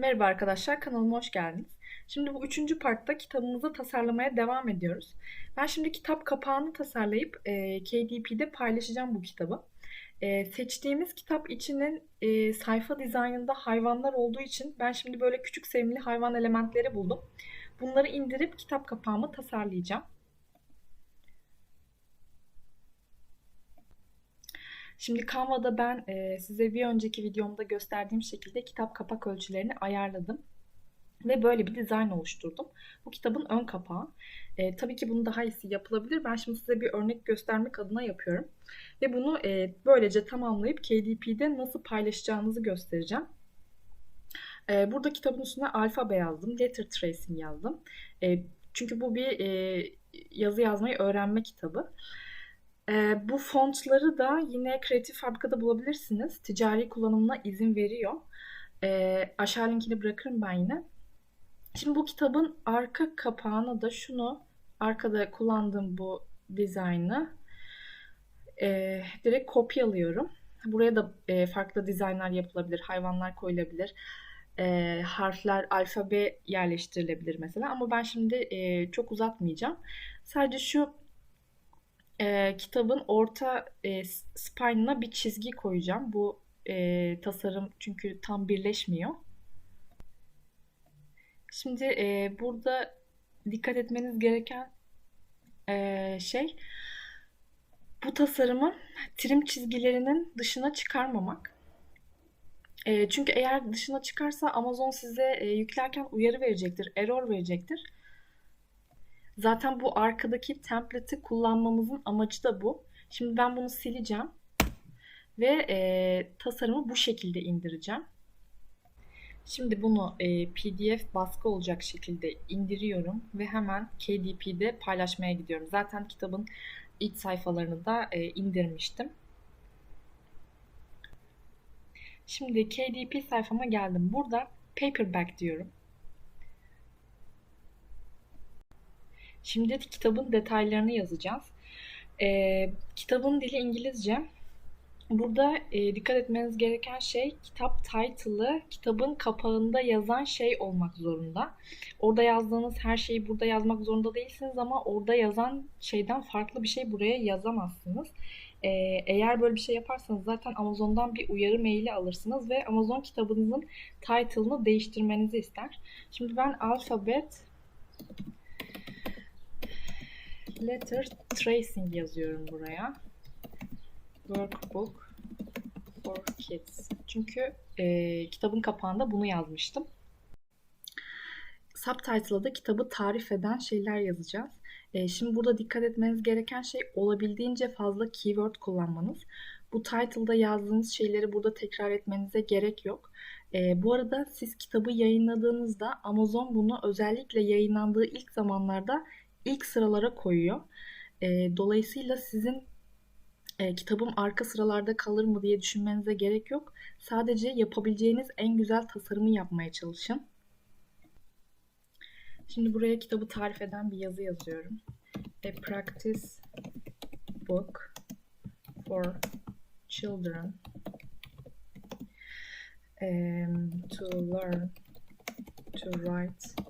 Merhaba arkadaşlar, kanalıma hoş geldiniz. Şimdi bu üçüncü partta kitabımızı tasarlamaya devam ediyoruz. Ben şimdi kitap kapağını tasarlayıp e, KDP'de paylaşacağım bu kitabı. E, seçtiğimiz kitap içinin e, sayfa dizaynında hayvanlar olduğu için ben şimdi böyle küçük sevimli hayvan elementleri buldum. Bunları indirip kitap kapağımı tasarlayacağım. Şimdi Canva'da ben e, size bir önceki videomda gösterdiğim şekilde kitap kapak ölçülerini ayarladım. Ve böyle bir dizayn oluşturdum. Bu kitabın ön kapağı. E, tabii ki bunun daha iyisi yapılabilir. Ben şimdi size bir örnek göstermek adına yapıyorum. Ve bunu e, böylece tamamlayıp KDP'de nasıl paylaşacağınızı göstereceğim. E, burada kitabın üstüne alfabe yazdım. Letter tracing yazdım. E, çünkü bu bir e, yazı yazmayı öğrenme kitabı. Ee, bu fontları da yine Kreatif Fabrika'da bulabilirsiniz. Ticari kullanımına izin veriyor. Ee, aşağı linkini bırakırım ben yine. Şimdi bu kitabın arka kapağına da şunu arkada kullandığım bu dizaynı e, direkt kopyalıyorum. Buraya da e, farklı dizaynlar yapılabilir, hayvanlar koyulabilir, e, harfler, alfabe yerleştirilebilir mesela. Ama ben şimdi e, çok uzatmayacağım. Sadece şu e, kitabın orta e, spine'ına bir çizgi koyacağım. Bu e, tasarım çünkü tam birleşmiyor. Şimdi e, burada dikkat etmeniz gereken e, şey bu tasarımı trim çizgilerinin dışına çıkarmamak. E, çünkü eğer dışına çıkarsa Amazon size e, yüklerken uyarı verecektir, error verecektir. Zaten bu arkadaki template'i kullanmamızın amacı da bu. Şimdi ben bunu sileceğim. Ve e, tasarımı bu şekilde indireceğim. Şimdi bunu e, PDF baskı olacak şekilde indiriyorum ve hemen KDP'de paylaşmaya gidiyorum. Zaten kitabın iç sayfalarını da e, indirmiştim. Şimdi KDP sayfama geldim. Burada paperback diyorum. Şimdi kitabın detaylarını yazacağız. Ee, kitabın dili İngilizce. Burada e, dikkat etmeniz gereken şey kitap title'ı kitabın kapağında yazan şey olmak zorunda. Orada yazdığınız her şeyi burada yazmak zorunda değilsiniz ama orada yazan şeyden farklı bir şey buraya yazamazsınız. Ee, eğer böyle bir şey yaparsanız zaten Amazon'dan bir uyarı maili alırsınız ve Amazon kitabınızın title'ını değiştirmenizi ister. Şimdi ben alfabet letter tracing yazıyorum buraya. Workbook for kids. Çünkü e, kitabın kapağında bunu yazmıştım. Subtitle'a da kitabı tarif eden şeyler yazacağız. E, şimdi burada dikkat etmeniz gereken şey olabildiğince fazla keyword kullanmanız. Bu title'da yazdığınız şeyleri burada tekrar etmenize gerek yok. E, bu arada siz kitabı yayınladığınızda Amazon bunu özellikle yayınlandığı ilk zamanlarda ilk sıralara koyuyor. E, dolayısıyla sizin e, kitabım arka sıralarda kalır mı diye düşünmenize gerek yok. Sadece yapabileceğiniz en güzel tasarımı yapmaya çalışın. Şimdi buraya kitabı tarif eden bir yazı yazıyorum. A practice book for children um, to learn to write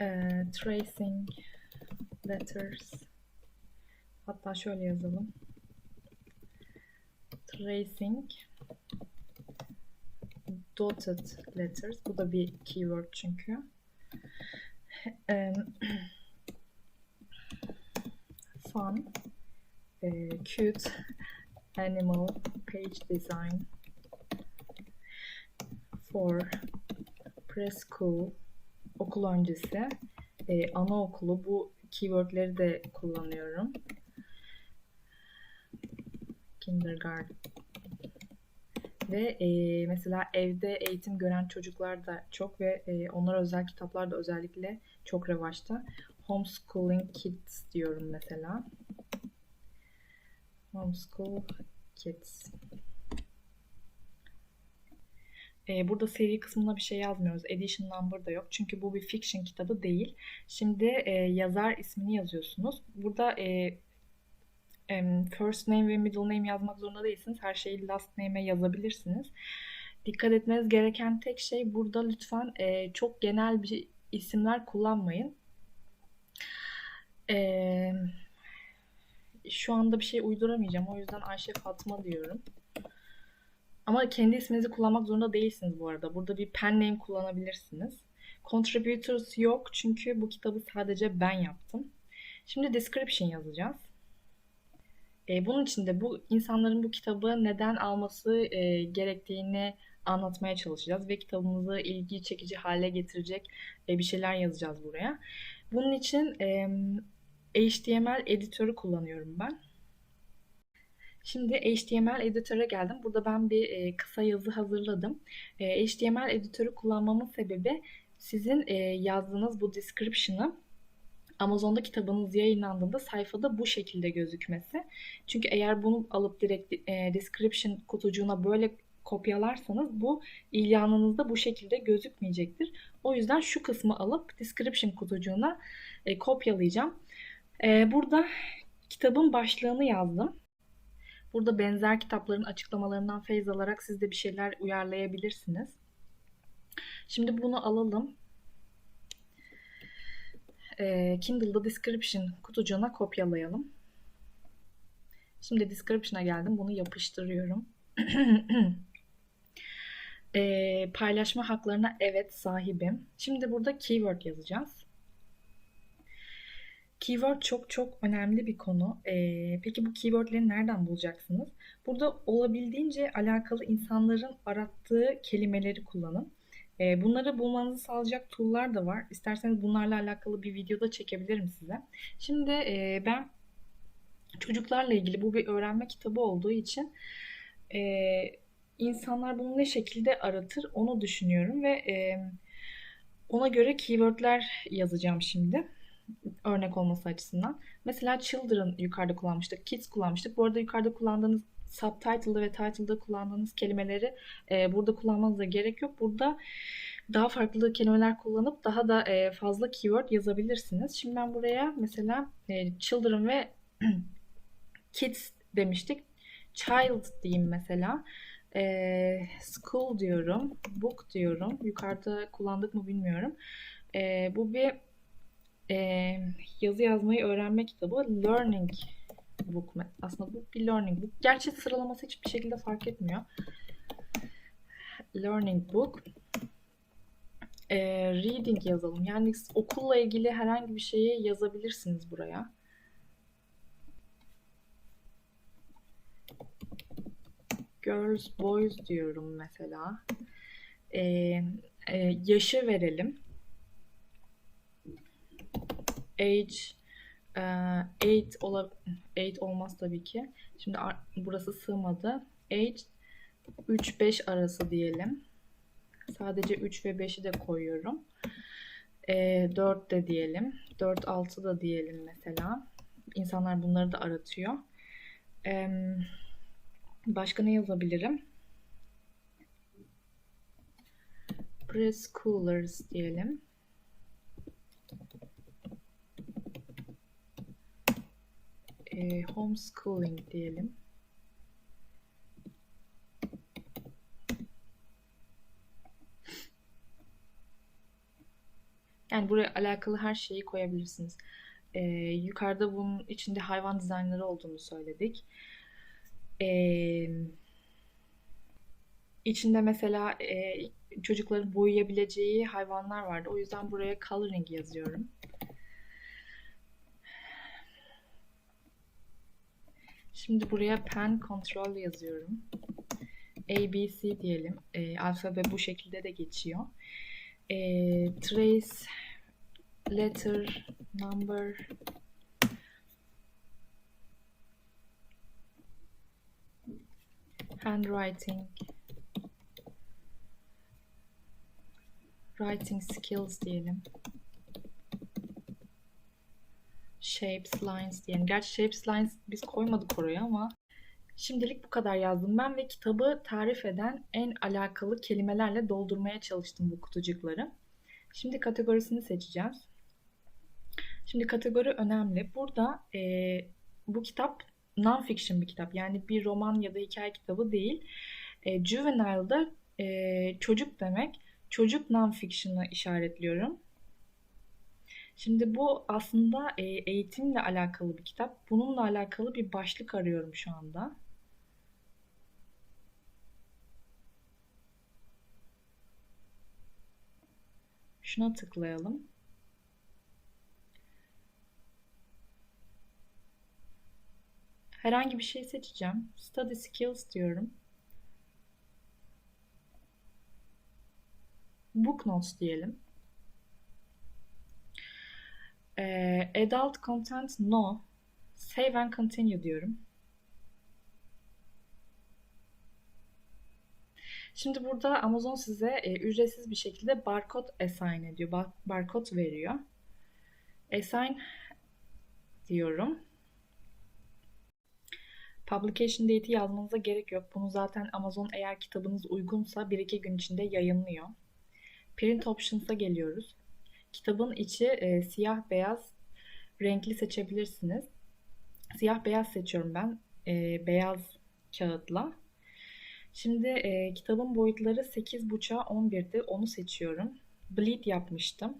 e, tracing letters. Hatta şöyle yazalım. Tracing dotted letters. Bu da bir keyword çünkü. Um, fun e, cute animal page design. For preschool okul öncesi, e, anaokulu bu keywordleri de kullanıyorum. Kindergarten. Ve e, mesela evde eğitim gören çocuklar da çok ve e, onlara özel kitaplar da özellikle çok revaçta. Homeschooling Kids diyorum mesela. Homeschool Kids. E, burada seri kısmına bir şey yazmıyoruz. Edition number da yok. Çünkü bu bir fiction kitabı değil. Şimdi e, yazar ismini yazıyorsunuz. Burada e, first name ve middle name yazmak zorunda değilsiniz. Her şeyi last name'e yazabilirsiniz. Dikkat etmeniz gereken tek şey burada lütfen e, çok genel bir isimler kullanmayın. E, şu anda bir şey uyduramayacağım. O yüzden Ayşe Fatma diyorum. Ama kendi isminizi kullanmak zorunda değilsiniz bu arada. Burada bir pen name kullanabilirsiniz. Contributors yok çünkü bu kitabı sadece ben yaptım. Şimdi description yazacağız. E, bunun için de bu insanların bu kitabı neden alması e, gerektiğini anlatmaya çalışacağız ve kitabımızı ilgi çekici hale getirecek e, bir şeyler yazacağız buraya. Bunun için e, HTML editörü kullanıyorum ben. Şimdi HTML editöre geldim. Burada ben bir e, kısa yazı hazırladım. E, HTML editörü kullanmamın sebebi sizin e, yazdığınız bu description'ı Amazon'da kitabınız yayınlandığında sayfada bu şekilde gözükmesi. Çünkü eğer bunu alıp direkt e, description kutucuğuna böyle kopyalarsanız bu ilanınızda bu şekilde gözükmeyecektir. O yüzden şu kısmı alıp description kutucuğuna e, kopyalayacağım. E, burada kitabın başlığını yazdım. Burada benzer kitapların açıklamalarından feyz alarak siz de bir şeyler uyarlayabilirsiniz. Şimdi bunu alalım. Ee, Kindle'da description kutucuğuna kopyalayalım. Şimdi description'a geldim. Bunu yapıştırıyorum. Ee, paylaşma haklarına evet sahibim. Şimdi burada keyword yazacağız. Keyword çok çok önemli bir konu. Ee, peki bu keywordleri nereden bulacaksınız? Burada olabildiğince alakalı insanların arattığı kelimeleri kullanın. Ee, bunları bulmanızı sağlayacak tool'lar da var. İsterseniz bunlarla alakalı bir videoda çekebilirim size. Şimdi e, ben çocuklarla ilgili bu bir öğrenme kitabı olduğu için e, insanlar bunu ne şekilde aratır onu düşünüyorum ve e, ona göre keywordler yazacağım şimdi örnek olması açısından. Mesela children yukarıda kullanmıştık, kids kullanmıştık. Bu arada yukarıda kullandığınız subtitle'da ve title'da kullandığınız kelimeleri e, burada kullanmanıza gerek yok. Burada daha farklı kelimeler kullanıp daha da e, fazla keyword yazabilirsiniz. Şimdi ben buraya mesela e, children ve kids demiştik. Child diyeyim mesela. E, school diyorum. Book diyorum. Yukarıda kullandık mı bilmiyorum. E, bu bir e, yazı yazmayı öğrenme kitabı. Learning book. Aslında bu bir learning book. Gerçi sıralaması hiçbir şekilde fark etmiyor. Learning book. E, reading yazalım. Yani okulla ilgili herhangi bir şeyi yazabilirsiniz buraya. Girls, boys diyorum mesela. E, e, yaşı verelim. Age 8 ola 8 olmaz tabii ki. Şimdi burası sığmadı. Age 3-5 arası diyelim. Sadece 3 ve 5'i de koyuyorum. E, 4 de diyelim. 4-6 da diyelim mesela. İnsanlar bunları da aratıyor. E, başka ne yazabilirim? Preschoolers diyelim. E, homeschooling diyelim. Yani buraya alakalı her şeyi koyabilirsiniz. Ee, yukarıda bunun içinde hayvan dizaynları olduğunu söyledik. Ee, içinde mesela e, çocukların boyayabileceği hayvanlar vardı. O yüzden buraya coloring yazıyorum. Şimdi buraya pen control yazıyorum. A, B, C diyelim. E, alfabe bu şekilde de geçiyor. E, trace, letter, number, handwriting, writing skills diyelim shapes, lines diyelim. Gerçi shapes, lines biz koymadık oraya ama şimdilik bu kadar yazdım ben ve kitabı tarif eden en alakalı kelimelerle doldurmaya çalıştım bu kutucukları. Şimdi kategorisini seçeceğiz. Şimdi kategori önemli. Burada e, bu kitap non-fiction bir kitap. Yani bir roman ya da hikaye kitabı değil. E, juvenile'da e, çocuk demek. Çocuk non-fiction'ı işaretliyorum. Şimdi bu aslında e, eğitimle alakalı bir kitap. Bununla alakalı bir başlık arıyorum şu anda. Şuna tıklayalım. Herhangi bir şey seçeceğim. Study Skills diyorum. Book Notes diyelim. Ee, adult Content No. Save and Continue diyorum. Şimdi burada Amazon size e, ücretsiz bir şekilde barkod assign ediyor. Bar barkod veriyor. Assign diyorum. Publication date'i yazmanıza gerek yok. Bunu zaten Amazon eğer kitabınız uygunsa 1-2 gün içinde yayınlıyor. Print Options'a geliyoruz. Kitabın içi e, siyah beyaz renkli seçebilirsiniz. Siyah beyaz seçiyorum ben. E, beyaz kağıtla. Şimdi e, kitabın boyutları 8.5'a 11'di. Onu seçiyorum. Bleed yapmıştım.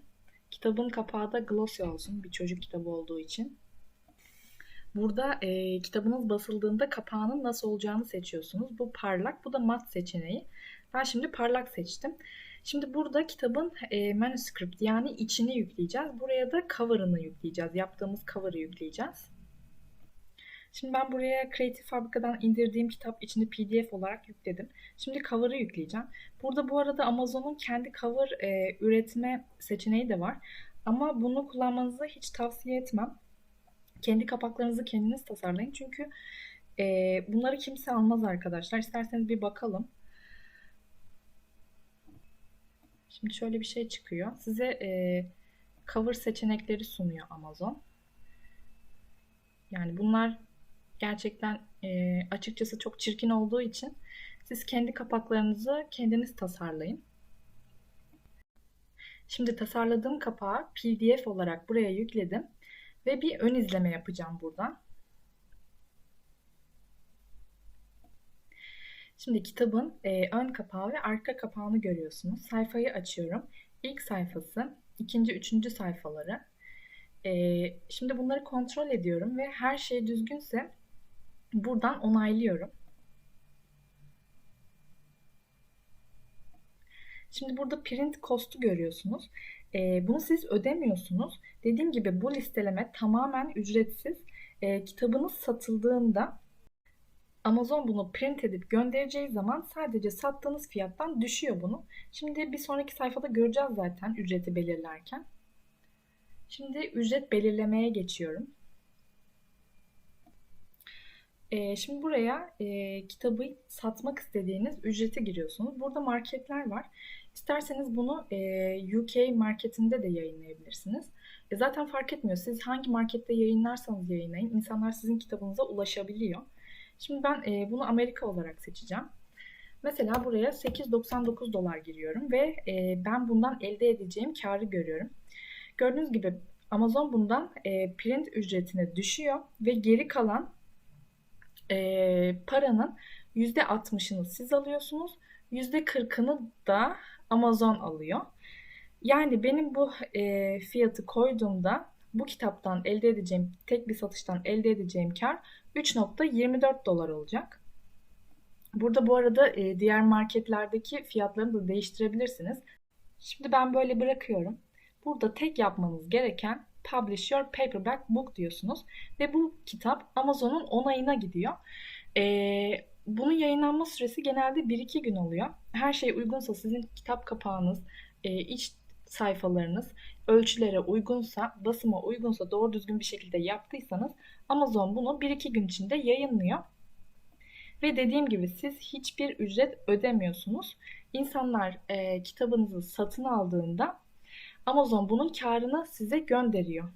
Kitabın kapağı da glossy olsun. Bir çocuk kitabı olduğu için. Burada e, kitabınız basıldığında kapağının nasıl olacağını seçiyorsunuz. Bu parlak, bu da mat seçeneği. Ben şimdi parlak seçtim. Şimdi burada kitabın e, manuscript yani içini yükleyeceğiz. Buraya da cover'ını yükleyeceğiz. Yaptığımız cover'ı yükleyeceğiz. Şimdi ben buraya Creative Fabrica'dan indirdiğim kitap içinde PDF olarak yükledim. Şimdi cover'ı yükleyeceğim. Burada bu arada Amazon'un kendi cover e, üretme seçeneği de var. Ama bunu kullanmanızı hiç tavsiye etmem. Kendi kapaklarınızı kendiniz tasarlayın. Çünkü e, bunları kimse almaz arkadaşlar. İsterseniz bir bakalım. Şimdi şöyle bir şey çıkıyor. Size e, cover seçenekleri sunuyor Amazon. Yani bunlar gerçekten e, açıkçası çok çirkin olduğu için siz kendi kapaklarınızı kendiniz tasarlayın. Şimdi tasarladığım kapağı PDF olarak buraya yükledim ve bir ön izleme yapacağım buradan. Şimdi kitabın e, ön kapağı ve arka kapağını görüyorsunuz. Sayfayı açıyorum. İlk sayfası, ikinci, üçüncü sayfaları. E, şimdi bunları kontrol ediyorum ve her şey düzgünse buradan onaylıyorum. Şimdi burada print cost'u görüyorsunuz. E, bunu siz ödemiyorsunuz. Dediğim gibi bu listeleme tamamen ücretsiz. E, kitabınız satıldığında Amazon bunu print edip göndereceği zaman sadece sattığınız fiyattan düşüyor bunu. Şimdi bir sonraki sayfada göreceğiz zaten ücreti belirlerken. Şimdi ücret belirlemeye geçiyorum. Ee, şimdi buraya e, kitabı satmak istediğiniz ücreti giriyorsunuz. Burada marketler var. İsterseniz bunu e, UK marketinde de yayınlayabilirsiniz. E, zaten fark etmiyor. Siz hangi markette yayınlarsanız yayınlayın. İnsanlar sizin kitabınıza ulaşabiliyor. Şimdi ben e, bunu Amerika olarak seçeceğim. Mesela buraya 8.99 dolar giriyorum ve e, ben bundan elde edeceğim karı görüyorum. Gördüğünüz gibi Amazon bundan e, print ücretine düşüyor ve geri kalan e, paranın %60'ını siz alıyorsunuz. %40'ını da Amazon alıyor. Yani benim bu e, fiyatı koyduğumda bu kitaptan elde edeceğim, tek bir satıştan elde edeceğim kar 3.24 dolar olacak. Burada bu arada e, diğer marketlerdeki fiyatlarını da değiştirebilirsiniz. Şimdi ben böyle bırakıyorum. Burada tek yapmanız gereken Publish Your Paperback Book diyorsunuz. Ve bu kitap Amazon'un onayına gidiyor. Ee, bunun yayınlanma süresi genelde 1-2 gün oluyor. Her şey uygunsa sizin kitap kapağınız, e, iç sayfalarınız ölçülere uygunsa, basıma uygunsa, doğru düzgün bir şekilde yaptıysanız Amazon bunu 1-2 gün içinde yayınlıyor. Ve dediğim gibi siz hiçbir ücret ödemiyorsunuz. İnsanlar e, kitabınızı satın aldığında Amazon bunun karını size gönderiyor.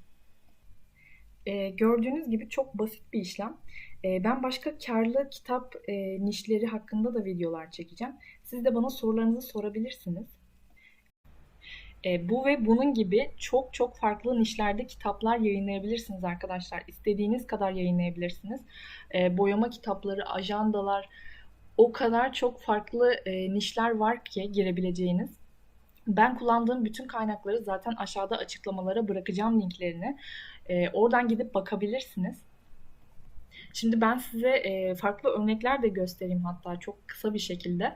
E, gördüğünüz gibi çok basit bir işlem. E, ben başka karlı kitap e, nişleri hakkında da videolar çekeceğim. Siz de bana sorularınızı sorabilirsiniz. E, bu ve bunun gibi çok çok farklı nişlerde kitaplar yayınlayabilirsiniz arkadaşlar. İstediğiniz kadar yayınlayabilirsiniz. E, boyama kitapları, ajandalar, o kadar çok farklı e, nişler var ki girebileceğiniz. Ben kullandığım bütün kaynakları zaten aşağıda açıklamalara bırakacağım linklerini. E, oradan gidip bakabilirsiniz. Şimdi ben size e, farklı örnekler de göstereyim hatta çok kısa bir şekilde.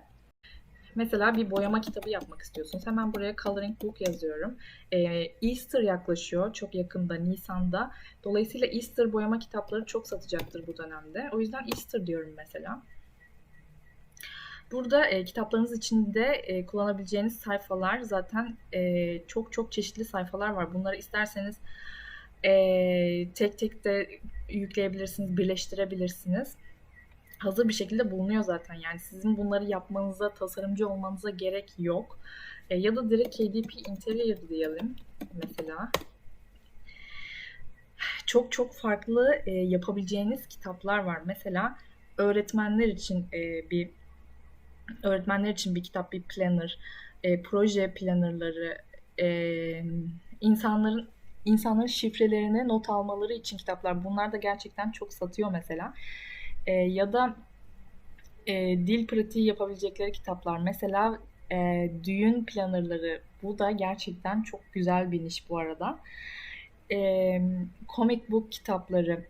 Mesela bir boyama kitabı yapmak istiyorsunuz. Hemen buraya coloring book yazıyorum. Ee, Easter yaklaşıyor çok yakında Nisan'da. Dolayısıyla Easter boyama kitapları çok satacaktır bu dönemde. O yüzden Easter diyorum mesela. Burada e, kitaplarınız içinde e, kullanabileceğiniz sayfalar zaten e, çok çok çeşitli sayfalar var. Bunları isterseniz e, tek tek de yükleyebilirsiniz, birleştirebilirsiniz hazır bir şekilde bulunuyor zaten. Yani sizin bunları yapmanıza, tasarımcı olmanıza gerek yok. E, ya da direkt KDP Interior diyelim mesela. Çok çok farklı e, yapabileceğiniz kitaplar var. Mesela öğretmenler için e, bir öğretmenler için bir kitap, bir planner, e, proje plannerları, e, insanların insanların şifrelerini not almaları için kitaplar. Bunlar da gerçekten çok satıyor mesela. E, ya da e, dil pratiği yapabilecekleri kitaplar. Mesela e, düğün planırları. Bu da gerçekten çok güzel bir niş bu arada. E, comic book kitapları.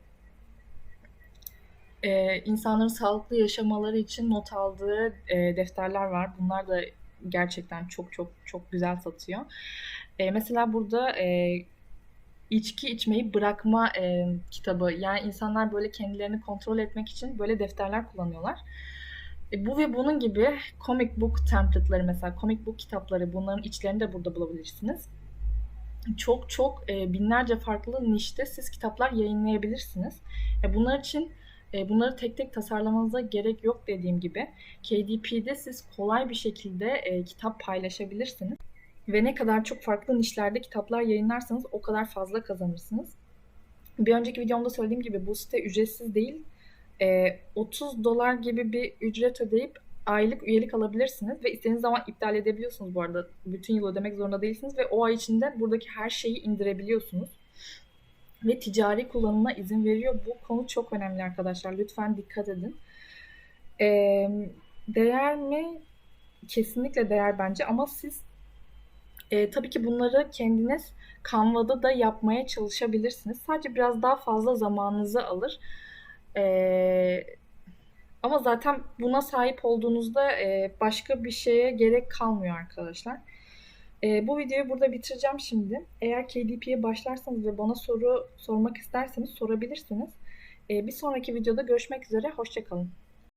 E, insanların sağlıklı yaşamaları için not aldığı e, defterler var. Bunlar da gerçekten çok çok çok güzel satıyor. E, mesela burada e, içki içmeyi bırakma e, kitabı. Yani insanlar böyle kendilerini kontrol etmek için böyle defterler kullanıyorlar. E, bu ve bunun gibi comic book template'ları mesela comic book kitapları bunların içlerini de burada bulabilirsiniz. Çok çok e, binlerce farklı nişte siz kitaplar yayınlayabilirsiniz. E, bunlar için e, bunları tek tek tasarlamanıza gerek yok dediğim gibi. KDP'de siz kolay bir şekilde e, kitap paylaşabilirsiniz. Ve ne kadar çok farklı nişlerde kitaplar yayınlarsanız o kadar fazla kazanırsınız. Bir önceki videomda söylediğim gibi bu site ücretsiz değil. E, 30 dolar gibi bir ücret ödeyip aylık üyelik alabilirsiniz ve istediğiniz zaman iptal edebiliyorsunuz bu arada. Bütün yıl ödemek zorunda değilsiniz ve o ay içinde buradaki her şeyi indirebiliyorsunuz. Ve ticari kullanımına izin veriyor. Bu konu çok önemli arkadaşlar. Lütfen dikkat edin. E, değer mi? Kesinlikle değer bence ama siz e, tabii ki bunları kendiniz Canva'da da yapmaya çalışabilirsiniz. Sadece biraz daha fazla zamanınızı alır. E, ama zaten buna sahip olduğunuzda e, başka bir şeye gerek kalmıyor arkadaşlar. E, bu videoyu burada bitireceğim şimdi. Eğer KDP'ye başlarsanız ve bana soru sormak isterseniz sorabilirsiniz. E, bir sonraki videoda görüşmek üzere. Hoşçakalın.